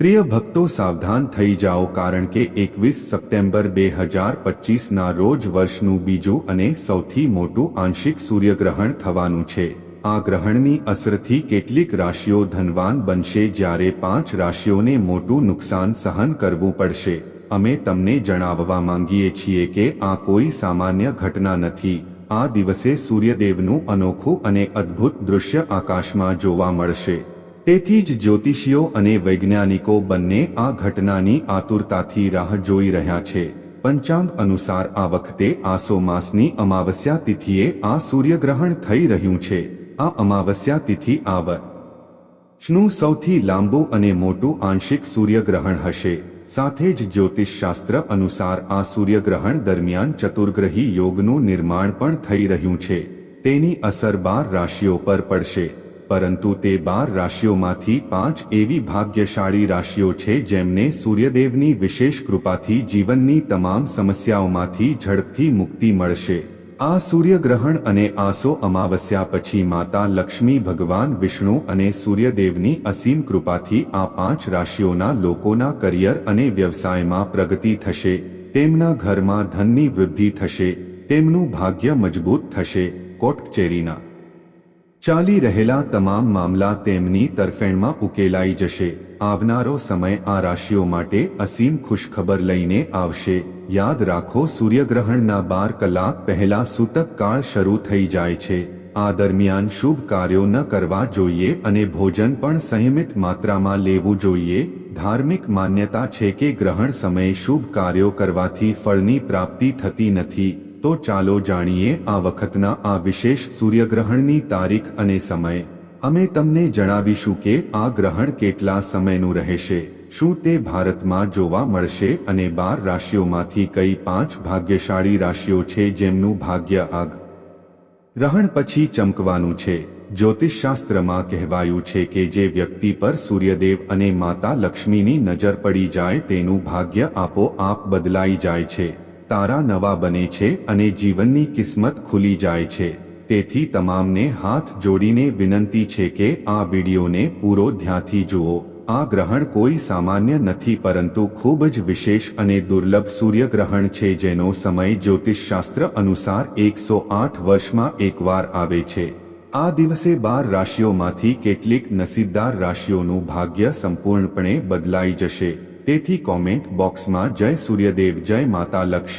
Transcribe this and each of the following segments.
પ્રિય ભક્તો, સાવધાન થઈ જાઓ કારણ કે એકવીસ સપ્ટેમ્બર બે હજાર પચીસના રોજ વર્ષનું બીજું અને સૌથી મોટું આંશિક સૂર્યગ્રહણ થવાનું છે. આ ગ્રહણની અસરથી કેટલીક રાશિઓ ધનવાન બનશે જ્યારે પાંચ રાશિઓને મોટું નુકસાન સહન કરવું પડશે. અમે તમને જણાવવા માંગીએ છીએ કે આ કોઈ સામાન્ય ઘટના નથી. આ દિવસે સૂર્યદેવનું અનોખું અને અદ્ભુત દૃશ્ય આકાશમાં જોવા મળશે. તેથી જ જ્યોતિષીઓ અને વૈજ્ઞાનિકો બંને આ ઘટનાની આતુરતાથી રાહ જોઈ રહ્યા છે. પંચાંગ અનુસાર આ વખતે આસો માસની અમાવસ્યા તિથિએ આ સૂર્યગ્રહણ થઈ રહ્યું છે. આ અમાવસ્યા તિથિ આ વર્ષનું સૌથી લાંબુ અને મોટું આંશિક સૂર્યગ્રહણ હશે. સાથે જ જ્યોતિષશાસ્ત્ર અનુસાર આ સૂર્યગ્રહણ દરમિયાન ચતુર્ગ્રહી યોગનું નિર્માણ પણ થઈ રહ્યું છે. તેની અસર બાર રાશિઓ પર પડશે. પરંતુ તે બાર રાશિઓમાંથી પાંચ એવી ભાગ્યશાળી રાશિઓ છે જેમને સૂર્યદેવની વિશેષ કૃપાથી જીવનની તમામ સમસ્યાઓમાંથી ઝડપથી મુક્તિ મળશે. આ સૂર્યગ્રહણ અને આસો અમાવસ્યા પછી માતા લક્ષ્મી ભગવાન વિષ્ણુ અને સૂર્યદેવની અસીમ કૃપાથી આ પાંચ રાશિઓના લોકોના કરિયર અને વ્યવસાયમાં પ્રગતિ થશે. તેમના ઘરમાં ધનની વૃદ્ધિ થશે. તેમનું ભાગ્ય મજબૂત થશે. કોર્ટ કચેરીના ચાલી રહેલા તમામ મામલા તેમની તરફેણમાં ઉકેલાઈ જશે. આવનારો સમય આ રાશિઓ માટે અસીમ ખુશખબર લઈને આવશે. યાદ રાખો, સૂર્યગ્રહણના બાર કલાક પહેલા સૂતક કાળ શરૂ થઈ જાય છે. આ દરમિયાન શુભ કાર્યો ન કરવા જોઈએ અને ભોજન પણ સંયમિત માત્રામાં લેવું જોઈએ. ધાર્મિક માન્યતા છે કે ગ્રહણ સમયે શુભ કાર્યો કરવાથી ફળની પ્રાપ્તિ થતી નથી. તો ચાલો જાણીએ આ વખતના આ વિશેષ સૂર્યગ્રહણની તારીખ અને સમય. અમે તમને જણાવીશું કે આ ગ્રહણ કેટલા સમયનું રહેશે, શું તે ભારતમાં જોવા મળશે અને બાર રાશિઓમાંથી કઈ પાંચ ભાગ્યશાળી રાશિઓ છે જેમનું ભાગ્ય આગ. ગ્રહણ પછી ચમકવાનું છે. જ્યોતિષશાસ્ત્રમાં કહેવાયું છે કે જે વ્યક્તિ પર સૂર્યદેવ અને માતા લક્ષ્મીની નજર પડી જાય તેનું ભાગ્ય આપોઆપ બદલાઈ જાય છે. તારા નવા બને છે અને જીવનની કિસ્મત ખુલી જાય છે. તેથી તમામને હાથ જોડીને વિનંતી છે કે આ વિડીયોને પૂરો ધ્યાનથી જુઓ. આ ગ્રહણ કોઈ સામાન્ય નથી પરંતુ ખૂબ જ વિશેષ અને દુર્લભ સૂર્યગ્રહણ છે જેનો સમય જ્યોતિષશાસ્ત્ર અનુસાર એકસો આઠ વર્ષમાં એકવાર આવે છે. આ દિવસે બાર રાશિઓમાંથી કેટલીક નસીબદાર રાશિઓનું ભાગ્ય સંપૂર્ણપણે બદલાઈ જશે. તેથી કોમેન્ટ બોક્સમાં જય સૂર્યદેવ, જય માતા લક્ષ.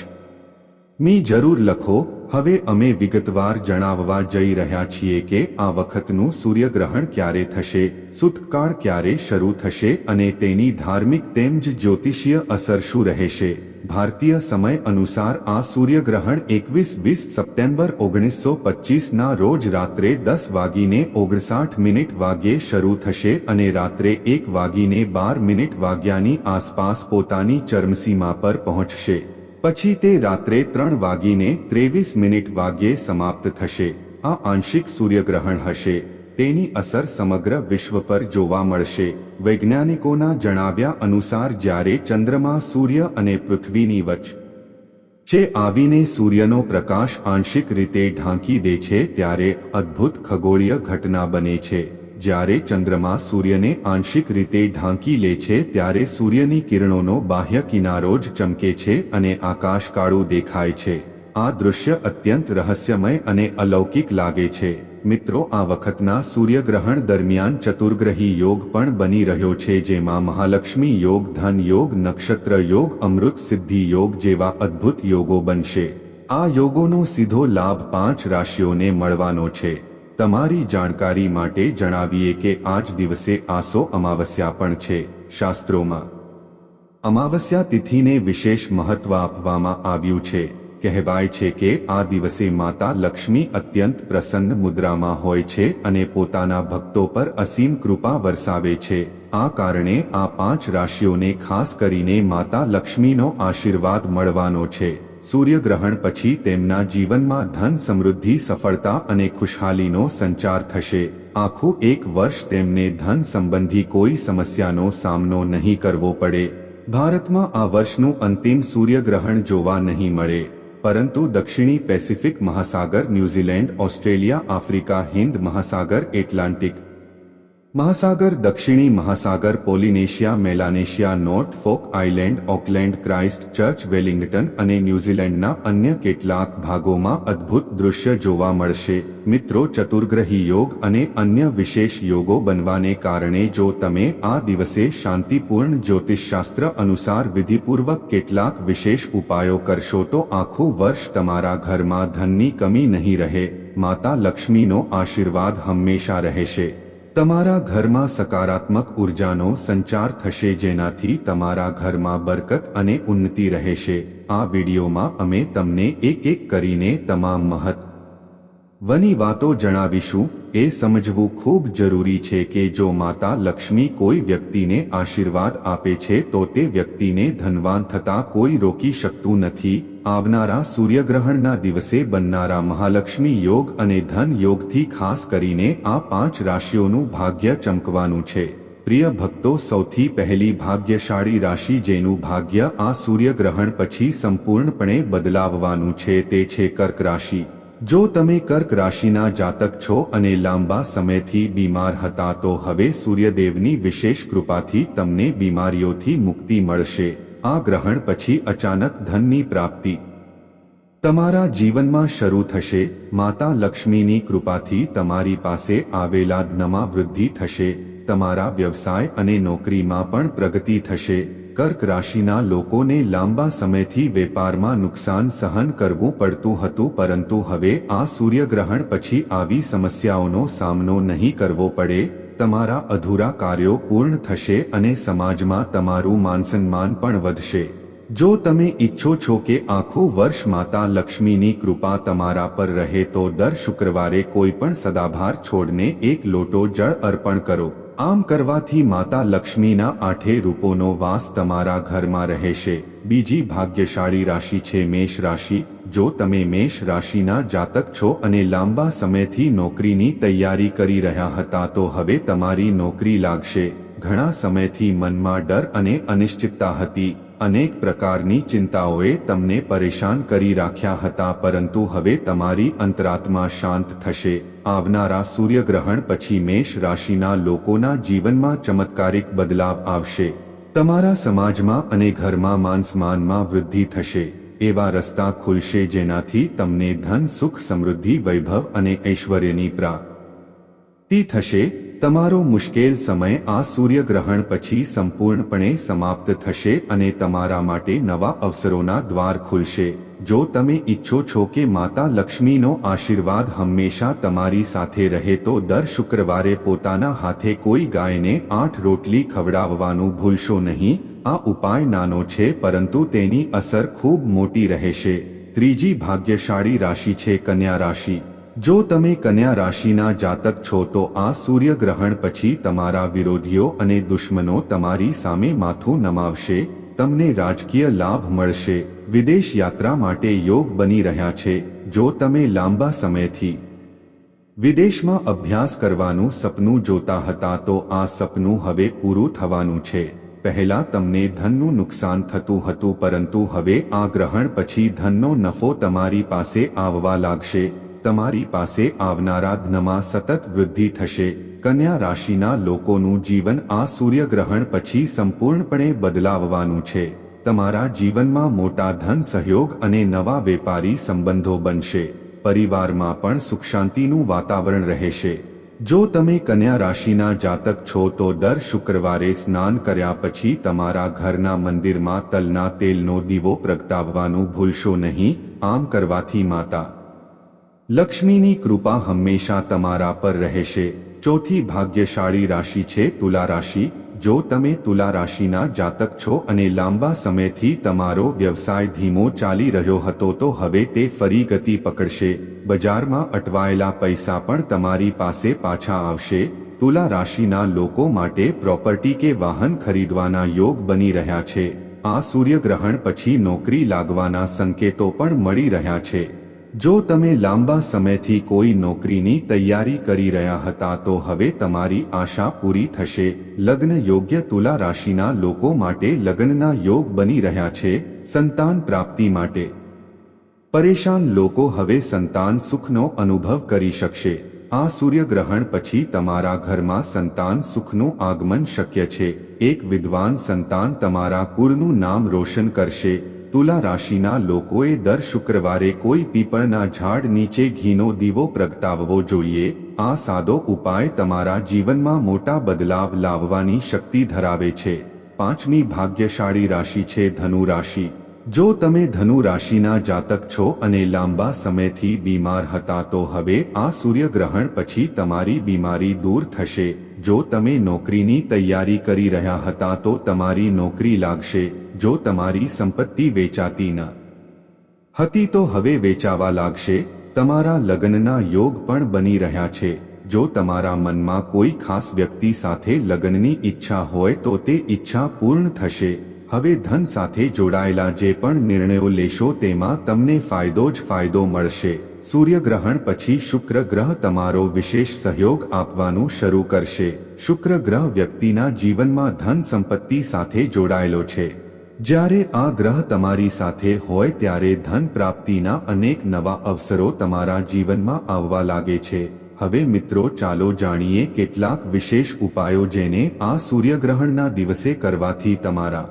મી જરૂર લખો, હવે અમે વિગતવાર જણાવવા જઈ રહ્યા છીએ કે આ વખતનું સૂર્યગ્રહણ ક્યારે થશે સુતકાળ ક્યારે શરૂ થશે અને તેની ધાર્મિક તેમજ જ્યોતિષીય અસર શું રહેશે. ભારતીય સમય અનુસાર આ સૂર્યગ્રહણ એકવીસ વીસ સપ્ટેમ્બર ઓગણીસો પચીસના રોજ રાત્રે દસ વાગીને ઓગણસાઠ મિનિટ વાગ્યે શરૂ થશે અને રાત્રે એક વાગીને બાર મિનિટ વાગ્યાની આસપાસ પોતાની ચરમસીમા પર પહોંચશે. પછી તે રાત્રે ત્રણ વાગીને ત્રેવીસ મિનિટ વાગ્યે સમાપ્ત થશે. આ આંશિક સૂર્યગ્રહણ હશે. તેની અસર સમગ્ર વિશ્વ પર જોવા મળશે. વૈજ્ઞાનિકોના જણાવ્યા અનુસાર જ્યારે ચંદ્રમા સૂર્ય અને પૃથ્વીની વચ્ચે જે આવીને સૂર્યનો પ્રકાશ આંશિક રીતે ઢાંકી દે છે ત્યારે અદ્ભુત ખગોળીય ઘટના બને છે. જ્યારે ચંદ્રમા સૂર્યને આંશિક રીતે ઢાંકી લે છે ત્યારે સૂર્યની કિરણોનો બાહ્ય કિનારો જ ચમકે છે અને આકાશ કાળું દેખાય છે. આ દૃશ્ય અત્યંત રહસ્યમય અને અલૌકિક લાગે છે. મિત્રો, આ વખતના સૂર્યગ્રહણ દરમિયાન ચતુર્ગ્રહી યોગ પણ બની રહ્યો છે, જેમાં મહાલક્ષ્મી યોગ, ધન યોગ, નક્ષત્ર યોગ, અમૃત સિદ્ધિ યોગ જેવા અદ્ભુત યોગો બનશે. આ યોગોનો સીધો લાભ પાંચ રાશિઓને મળવાનો છે. તમારી જાણકારી માટે જણાવીએ કે આજ દિવસે આસો અમાવસ્યા પણ છે. શાસ્ત્રોમાં, અમાવસ્યા તિથિને વિશેષ મહત્વ આપવામાં આવ્યું છે. કહેવાય છે કે આ દિવસે માતા લક્ષ્મી અત્યંત પ્રસન્ન મુદ્રામાં હોય છે અને પોતાના ભક્તો પર અસીમ કૃપા વરસાવે છે. આ કારણે આ પાંચ રાશિઓને ખાસ કરીને માતા લક્ષ્મીનો આશીર્વાદ મળવાનો છે. સૂર્યગ્રહણ પછી તેમના જીવનમાં ધન સમૃદ્ધિ, સફળતા અને ખુશહાલીનો સંચાર થશે. આખું એક વર્ષ તેમને ધન સંબંધી કોઈ સમસ્યાનો સામનો નહીં કરવો પડે. ભારતમાં આ વર્ષનું અંતિમ સૂર્યગ્રહણ જોવા નહીં મળે. પરંતુ દક્ષિણી પેસિફિક મહાસાગર ન્યૂઝીલેન્ડ ઓસ્ટ્રેલિયા આફ્રિકા હિન્દ મહાસાગર એટલાન્ટિક મહાસાગર, દક્ષિણી મહાસાગર, Polynesia, Melanesia, Norfolk Island, Auckland, Christchurch, Wellington અને ન્યૂઝીલેન્ડના અન્ય કેટલાક ભાગોમાં અદ્ભુત દૃશ્ય જોવા મળશે. મિત્રો, ચતુર્ગ્રહી યોગ અને અન્ય વિશેષ યોગો બનવાને કારણે જો તમે આ દિવસે શાંતિપૂર્ણ જ્યોતિષશાસ્ત્ર અનુસાર વિધિપૂર્વક કેટલાક વિશેષ ઉપાયો કરશો તો આખું વર્ષ તમારા ઘરમાં ધનની કમી નહીં રહે. માતા લક્ષ્મીનો આશીર્વાદ હંમેશા રહેશે. તમારા ઘરમાં સકારાત્મક ઉર્જાનો સંચાર થશે જેનાથી તમારા ઘરમાં બરકત અને ઉન્નતિ રહેશે. આ વિડીયોમાં અમે તમને એક એક કરીને તમામ મહત્વ વની વાતો જણાવીશું. એ સમજવું ખૂબ જરૂરી છે કે જો માતા લક્ષ્મી કોઈ વ્યક્તિને આશીર્વાદ આપે છે તો તે વ્યક્તિને ધનવાન થતા કોઈ રોકી શકતું નથી. આવનારા સૂર્યગ્રહણના દિવસે બનનારા મહાલક્ષ્મી યોગ અને ધન યોગથી ખાસ કરીને આ પાંચ રાશિઓનું ભાગ્ય ચમકવાનું છે. પ્રિય ભક્તો, સૌથી પહેલી ભાગ્યશાળી રાશિ જેનું ભાગ્ય આ સૂર્યગ્રહણ પછી સંપૂર્ણપણે બદલાવવાનું છે તે છે કર્ક રાશિ. જો તમે કર્ક રાશિના જાતક છો અને લાંબા સમયથી બીમાર હતા તો હવે સૂર્યદેવની વિશેષ કૃપાથી તમને બીમારીઓથી મુક્તિ મળશે. આ ગ્રહણ પછી અચાનક ધનની પ્રાપ્તિ. તમારા જીવનમાં શરૂ થશે. માતા લક્ષ્મીની કૃપાથી તમારી પાસે આવેલા ધનમાં વૃદ્ધિ થશે. તમારા વ્યવસાય અને નોકરીમાં પણ પ્રગતિ થશે. કર્ક રાશિના લોકોને લાંબા સમયથી વેપારમાં નુકસાન સહન કરવું પડતું હતું, પરંતુ હવે આ સૂર્યગ્રહણ પછી આવી સમસ્યાઓનો સામનો નહીં કરવો પડે. તમારા અધૂરા કાર્યો પૂર્ણ થશે અને સમાજમાં તમારું માનસન્માન પણ વધશે. જો તમે ઈચ્છો છો કે આખું વર્ષ માતા લક્ષ્મીની કૃપા તમારા પર રહે, તો દર શુક્રવારે કોઈ પણ સદાભાર છોડને એક લોટો જળ અર્પણ કરો. આમ કરવાથી માતા લક્ષ્મીના આઠે રૂપોનો વાસ તમારા ઘરમાં રહેશે. બીજી ભાગ્યશાળી રાશિ છે મેષ રાશિ. જો તમે મેષ રાશિના જાતક છો અને લાંબા સમયથી નોકરીની તૈયારી કરી રહ્યા હતા તો હવે તમારી નોકરી લાગશે. ઘણા સમયથી મનમાં ડર અને અનિશ્ચિતતા હતી. અનેક પ્રકારની ચિંતાઓએ તમને પરેશાન કરી રાખ્યા હતા, પરંતુ હવે તમારી અંતરાત્મા શાંત થશે. આવનારા સૂર્યગ્રહણ પછી મેષ રાશિના લોકોના જીવનમાં ચમત્કારિક બદલાવ આવશે. તમારા સમાજમાં અને ઘરમાં માનસમાનમાં વૃદ્ધિ થશે. એવા રસ્તા ખુલશે જેનાથી તમને ધન, સુખ, સમૃદ્ધિ, વૈભવ અને ઐશ્વર્યની પ્રાપ્તિ થશે. તમારો મુશ્કેલ સમય આ સૂર્યગ્રહણ પછી સંપૂર્ણપણે સમાપ્ત થશે અને તમારા માટે નવા અવસરોના દ્વાર ખુલશે. જો તમે ઈચ્છો છો કે માતા લક્ષ્મીનો આશીર્વાદ હંમેશા તમારી સાથે રહે તો દર શુક્રવારે પોતાના હાથે કોઈ ગાયને આઠ રોટલી ખવડાવવાનું ભૂલશો નહીં. આ ઉપાય નાનો છે પરંતુ તેની અસર ખૂબ મોટી રહેશે. ત્રીજી ભાગ્યશાળી રાશિ છે કન્યા રાશિ. જો તમે કન્યા રાશિના જાતક છો, તો આ સૂર્યગ્રહણ પછી તમારા વિરોધીઓ અને દુશ્મનો તમારી સામે માથું નમાવશે, તમને રાજકીય લાભ મળશે, વિદેશ યાત્રા માટે યોગ બની રહ્યા છે, જો તમે લાંબા સમયથી વિદેશમાં અભ્યાસ કરવાનું સપનું જોતા હતા, તો આ સપનું હવે પૂરું થવાનું છે. પહેલા તમને ધનનું નુકસાન થતું હતું, પરંતુ હવે આ ગ્રહણ પછી ધનનો નફો તમારી પાસે આવવા લાગશે. તમારી પાસે આવનારા ધનમાં સતત વૃદ્ધિ થશે. કન્યા રાશિના લોકોનું જીવન આ સૂર્યગ્રહણ પછી સંપૂર્ણપણે બદલાવવાનું છે. તમારા જીવનમાં મોટા ધન સહયોગ અને નવા વેપારી સંબંધો બનશે. પરિવારમાં પણ સુખ શાંતિનું વાતાવરણ રહેશે. જો તમે કન્યા રાશિના જાતક છો તો દર શુક્રવારે સ્નાન કર્યા પછી તમારા ઘરના મંદિરમાં તલના તેલનો દીવો પ્રગટાવવાનું ભૂલશો નહીં. આમ કરવાથી માતા લક્ષ્મીની કૃપા હંમેશા તમારા પર રહેશે. ચોથી ભાગ્યશાળી રાશિ છે તુલા રાશિ. જો તમે તુલા રાશિના જાતક છો અને લાંબા સમયથી તમારો વ્યવસાય ધીમો ચાલી રહ્યો હતો તો હવે તે ફરી ગતિ પકડશે. બજારમાં અટવાયેલા પૈસા પણ તમારી પાસે પાછા આવશે. તુલા રાશિના લોકો માટે પ્રોપર્ટી કે વાહન ખરીદવાના યોગ બની રહ્યા છે. આ સૂર્યગ્રહણ પછી નોકરી લાગવાના સંકેતો પણ મળી રહ્યા છે. જો તમે લાંબા સમયથી કોઈ નોકરીની તૈયારી કરી રહ્યા હતા તો હવે તમારી આશા પૂરી થશે. લગ્ન યોગ્ય તુલા રાશિના લોકો માટે લગ્નના યોગ બની રહ્યા છે, સંતાન પ્રાપ્તિ માટે. પરેશાન લોકો હવે સંતાન સુખનો અનુભવ કરી શકશે. આ સૂર્યગ્રહણ પછી તમારા ઘરમાં સંતાન સુખનું આગમન શક્ય છે. એક વિદ્વાન સંતાન તમારા કુળનું નામ રોશન કરશે. તુલા રાશિના લોકોએ દર શુક્રવારે કોઈ પીપળના ઝાડ નીચે ઘીનો દીવો પ્રગટાવવો જોઈએ. આ સાદો ઉપાય તમારા જીવનમાં મોટા બદલાવ લાવવાની શક્તિ ધરાવે છે. પાંચમી ભાગ્યશાળી રાશિ છે ધનુ રાશિ જો તમે ધનુ રાશિના જાતક છો અને લાંબા સમયથી બીમાર હતા તો હવે આ સૂર્યગ્રહણ પછી તમારી બીમારી દૂર થશે. જો તમે નોકરીની તૈયારી કરી રહ્યા હતા તો તમારી નોકરી લાગશે. જો તમારી સંપત્તિ વેચાતી ન હતી તો હવે વેચાવા લાગશે. તમારા લગ્નના યોગ પણ બની રહ્યા છે. જો તમારા મનમાં કોઈ ખાસ વ્યક્તિ સાથે લગ્નની ઈચ્છા હોય તો તે ઈચ્છા પૂર્ણ થશે. હવે ધન સાથે જોડાયેલા જે પણ નિર્ણયો લેશો તેમાં તમને ફાયદો જ ફાયદો મળશે. સૂર્યગ્રહણ પછી શુક્ર ગ્રહ તમારો વિશેષ સહયોગ આપવાનું શરૂ કરશે. શુક્ર ગ્રહ વ્યક્તિના જીવનમાં ધન સંપત્તિ સાથે જોડાયેલો છે. જ્યારે આ ગ્રહ તમારી સાથે હોય ત્યારે ધન પ્રાપ્તિના અનેક નવા અવસરો તમારા જીવનમાં આવવા લાગે છે. હવે મિત્રો, ચાલો જાણીએ કેટલાક વિશેષ ઉપાયો જેને આ સૂર્યગ્રહણના દિવસે કરવાથી તમારા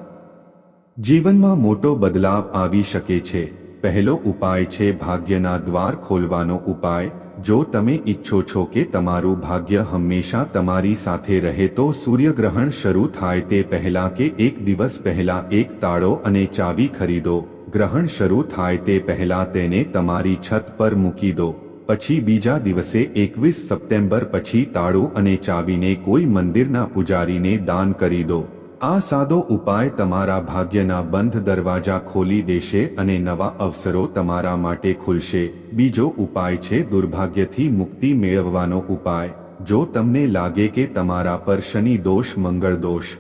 જીવનમાં મોટો બદલાવ આવી શકે છે. પહેલો ઉપાય છે, ભાગ્યના દ્વાર ખોલવાનો ઉપાય. જો તમે ઈચ્છો છો કે તમારું ભાગ્ય હંમેશા તમારી સાથે રહે તો સૂર્યગ્રહણ શરૂ થાય તે પહેલા કે એક દિવસ પહેલા એક તાળો અને ચાવી ખરીદો. ગ્રહણ શરૂ થાય તે પહેલા તેને તમારી છત પર મૂકી દો. પછી બીજા દિવસે એકવીસ સપ્ટેમ્બર પછી તાળું અને ચાવીને કોઈ મંદિરના પૂજારીને દાન કરી દો. આ સાદો ઉપાય તમારા ભાગ્યના બંધ દરવાજા ખોલી દેશે અને નવા અવસરો તમારા માટે ખુલશે. બીજો ઉપાય છે દુર્ભાગ્યથી મુક્તિ મેળવવાનો ઉપાય. જો તમને લાગે કે તમારા પર શનિ દોષ, મંગળ દોષ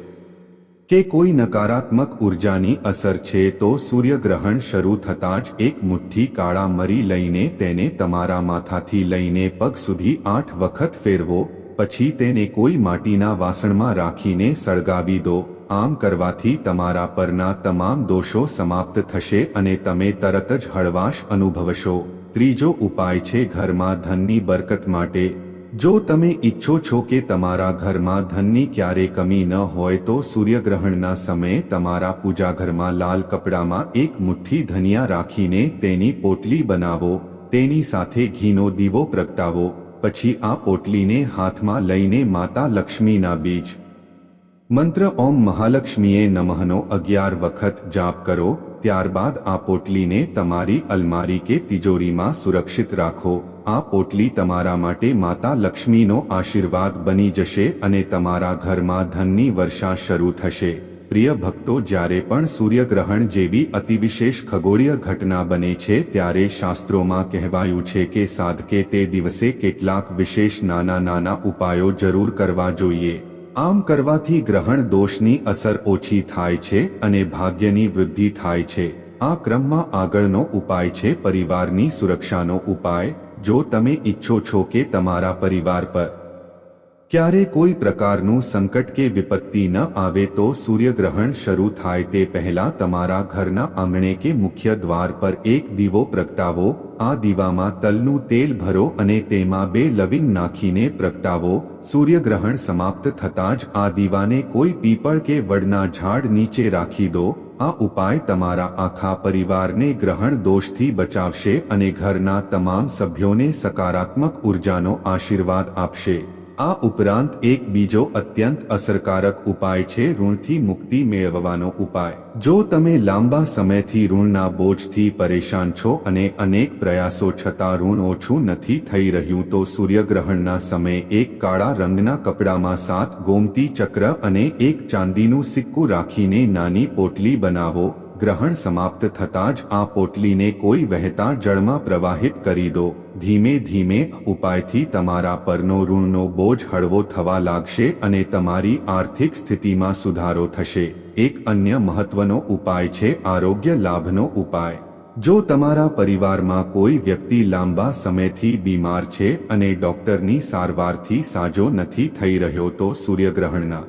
કે કોઈ નકારાત્મક ઉર્જાની અસર છે, તો સૂર્યગ્રહણ શરૂ થતાં જ એક મુઠ્ઠી કાળા મરી લઈને તેને તમારા માથાથી લઈને પગ સુધી આઠ વખત ફેરવો. પછી તેને કોઈ માટીના વાસણમાં રાખીને સળગાવી દો. આમ કરવાથી તમારા પરના તમામ દોષો સમાપ્ત થશે અને તમે તરત જ હળવાશ અનુભવશો. ત્રીજો ઉપાય છે ઘરમાં ધનની બરકત માટે. જો તમે ઈચ્છો છો કે તમારા ઘરમાં ધનની ક્યારે કમી ન હોય તો સૂર્યગ્રહણના સમયે તમારા પૂજાઘરમાં લાલ કપડામાં એક મુઠ્ઠી ધનિયા રાખીને તેની પોટલી બનાવો. તેની સાથે ઘીનો દીવો પ્રગટાવો. પછી આ પોટલીને હાથમાં લઈને માતા લક્ષ્મીના બીજ. મંત્ર ઓમ મહાલક્ષ્મીએ નમઃનો અગિયાર વખત જાપ કરો, ત્યારબાદ આ પોટલીને તમારી અલમારી કે તિજોરીમાં સુરક્ષિત રાખો. આ પોટલી તમારા માટે માતા લક્ષ્મીનો આશીર્વાદ બની જશે અને તમારા ઘરમાં ધનની વર્ષા શરૂ થશે. પ્રિય ભક્તો, જ્યારે પણ સૂર્યગ્રહણ જેવી અતિવિશેષ ખગોળીય ઘટના બને છે, ત્યારે શાસ્ત્રોમાં કહેવાયું છે કે સાધકે તે દિવસે કેટલાક વિશેષ નાના નાના ઉપાયો જરૂર કરવા જોઈએ. આમ કરવાથી ગ્રહણ દોષની અસર ઓછી થાય છે અને ભાગ્યની વૃદ્ધિ થાય છે. આ ક્રમમાં આગળનો ઉપાય છે પરિવારની સુરક્ષાનો ઉપાય. જો તમે ઈચ્છો છો કે તમારા પરિવાર પર ક્યારે કોઈ પ્રકારનું સંકટ કે વિપત્તિ ન આવે તો સૂર્યગ્રહણ શરૂ થાય તે પહેલા તમારા ઘરના આંગણે કે મુખ્ય દ્વાર પર એક દીવો પ્રગટાવો, આ દીવામાં તલનું તેલ ભરો અને તેમાં બે લવિંગ નાખીને પ્રગટાવો, સૂર્યગ્રહણ સમાપ્ત થતાં જ આ દીવાને કોઈ પીપળ કે વડના ઝાડ નીચે રાખી દો, આ ઉપાય તમારા આખા પરિવારને ગ્રહણ દોષથી બચાવશે અને ઘરના તમામ સભ્યોને સકારાત્મક ઉર્જાનો આશીર્વાદ આપશે. આ ઉપરાંત એક બીજો અત્યંત અસરકારક ઉપાય છે ઋણથી મુક્તિ મેળવવાનો ઉપાય. જો તમે લાંબા સમયથી ઋણના બોજથી પરેશાન છો અને અનેક પ્રયાસો છતાં ઋણ ઓછું નથી થઈ રહ્યું તો સૂર્યગ્રહણના સમયે એક કાળા રંગના કપડામાં સાત ગોમતી ચક્ર અને એક ચાંદીનું સિક્કું રાખીને નાની પોટલી બનાવો. ગ્રહણ સમાપ્ત થતાં જ આ પોટલીને કોઈ વહેતા જળમાં પ્રવાહિત કરી દો. ધીમે ધીમે ઉપાયથી તમારા પરનો ઋણનો બોજ હળવો થવા લાગશે અને તમારી આર્થિક સ્થિતિમાં સુધારો થશે. એક અન્ય મહત્વનો ઉપાય છે આરોગ્ય લાભનો ઉપાય. જો તમારા પરિવારમાં કોઈ વ્યક્તિ લાંબા સમયથી બીમાર છે અને ડોક્ટરની સારવારથી સાજો નથી થઈ રહ્યો તો સૂર્યગ્રહણના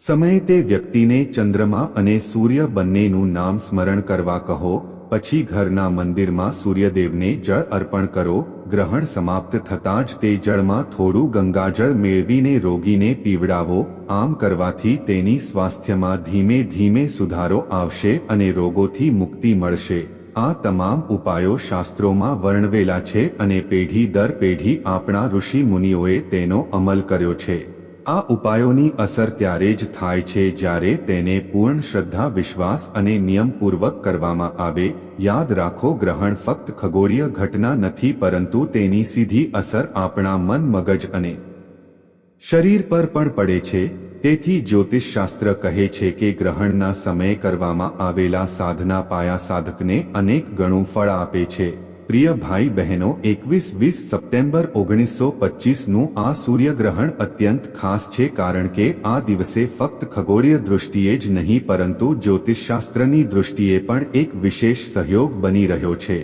સમયે તે વ્યક્તિને ચંદ્રમા અને સૂર્ય બંનેનું નામ સ્મરણ કરવા કહો પછી ઘરના મંદિરમાં સૂર્યદેવને જળ અર્પણ કરો, ગ્રહણ સમાપ્ત થતાં જ તે જળમાં થોડું ગંગાજળ મેળવીને રોગીને પીવડાવો, આમ કરવાથી તેની સ્વાસ્થ્યમાં ધીમે ધીમે સુધારો આવશે અને રોગોથી મુક્તિ મળશે. આ તમામ ઉપાયો શાસ્ત્રોમાં વર્ણવેલા છે અને પેઢી દર પેઢી આપણા ઋષિ મુનિઓએ તેનો અમલ કર્યો છે. આ ઉપાયોની અસર ત્યારે જ થાય છે જ્યારે તેને પૂર્ણ શ્રદ્ધા, વિશ્વાસ અને નિયમપૂર્વક કરવામાં આવે. યાદ રાખો, ગ્રહણ ફક્ત ખગોળીય ઘટના નથી, પરંતુ તેની સીધી અસર આપણા મન, મગજ અને શરીર પર પણ પડે છે. તેથી જ્યોતિષશાસ્ત્ર કહે છે કે ગ્રહણના સમયે કરવામાં આવેલા સાધના પાયા સાધકને અનેક ગણું ફળ આપે છે. પ્રિય ભાઈ બહેનો, એકવીસ વીસ સપ્ટેમ્બર ઓગણીસો પચીસનું આ સૂર્યગ્રહણ અત્યંત ખાસ છે કારણ કે આ દિવસે ફક્ત ખગોળીય દૃષ્ટિએ જ નહીં, પરંતુ જ્યોતિષશાસ્ત્રની દૃષ્ટિએ પણ એક વિશેષ સહયોગ બની રહ્યો છે.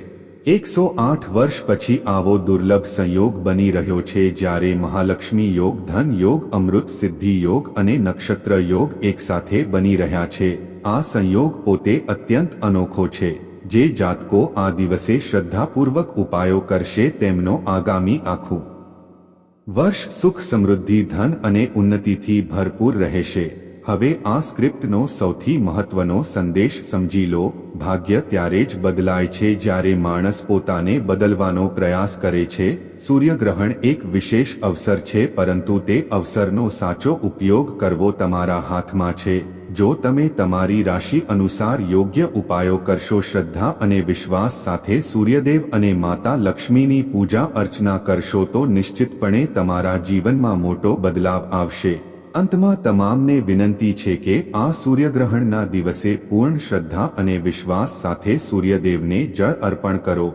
એકસો આઠ વર્ષ પછી આવો દુર્લભ સંયોગ બની રહ્યો છે જ્યારે મહાલક્ષ્મી યોગ, ધન યોગ, અમૃત સિદ્ધિ યોગ અને નક્ષત્ર યોગ એકસાથે બની રહ્યા છે. આ સંયોગ પોતે અત્યંત અનોખો છે. જે જાતકો આ દિવસે શ્રદ્ધાપૂર્વક ઉપાયો કરશે તેમનો આગામી આખું. વર્ષ સુખ સમૃદ્ધિ, ધન અને ઉન્નતિથી ભરપૂર રહેશે. હવે આ સ્ક્રિપ્ટનો સૌથી મહત્વનો સંદેશ સમજી લો, ભાગ્ય ત્યારે જ બદલાય છે જ્યારે માણસ પોતાને બદલવાનો પ્રયાસ કરે છે, સૂર્યગ્રહણ એક વિશેષ અવસર છે પરંતુ તે અવસરનો સાચો ઉપયોગ કરવો તમારા હાથમાં છે. જો તમે તમારી રાશિ અનુસાર યોગ્ય ઉપાયો કરશો શ્રદ્ધા અને વિશ્વાસ સાથે સૂર્યદેવ અને માતા લક્ષ્મીની પૂજા અર્ચના કરશો તો નિશ્ચિતપણે તમારા જીવનમાં મોટો બદલાવ આવશે. અંતમાં તમામને વિનંતી છે કે આ સૂર્યગ્રહણના દિવસે પૂર્ણ શ્રદ્ધા અને વિશ્વાસ સાથે સૂર્યદેવને જળ અર્પણ કરો.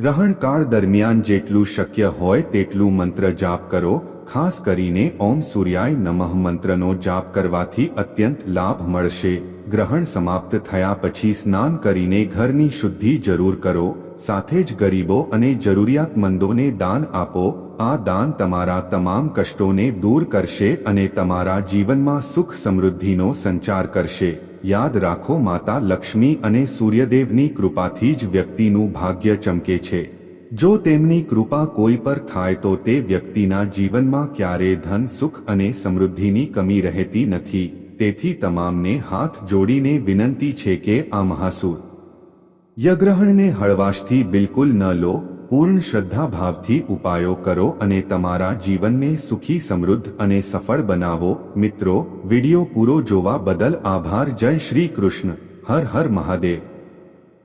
ગ્રહણકાળ દરમિયાન જેટલું શક્ય હોય તેટલું મંત્ર જાપ કરો. ખાસ કરીને ઓમ સૂર્યાય નમઃ મંત્રનો જાપ કરવાથી અત્યંત લાભ મળશે. ગ્રહણ સમાપ્ત થયા પછી સ્નાન કરીને ઘરની શુદ્ધિ જરૂર કરો. સાથે જ ગરીબો અને જરૂરિયાતમંદોને દાન આપો. આ દાન તમારા તમામ કષ્ટોને દૂર કરશે અને તમારા જીવનમાં સુખ સમૃદ્ધિનો સંચાર કરશે. યાદ રાખો માતા લક્ષ્મી અને સૂર્યદેવની કૃપાથી જ વ્યક્તિનું ભાગ્ય ચમકે છે. જો તેમની કૃપા કોઈ પર થાય તો તે વ્યક્તિના જીવનમાં ક્યારે ધન સુખ અને સમૃદ્ધિની કમી રહેતી નથી. તેથી તમામને હાથ જોડીને વિનંતી છે કે આ મહાસુર યગ્રહણને હળવાશથી બિલકુલ ન લો. પૂર્ણ શ્રદ્ધાભાવથી ઉપાયો કરો અને તમારા જીવનને સુખી, સમૃદ્ધ અને સફળ બનાવો. મિત્રો, વિડિયો પૂરો જોવા બદલ આભાર. જય શ્રી કૃષ્ણ. હર હર મહાદેવ.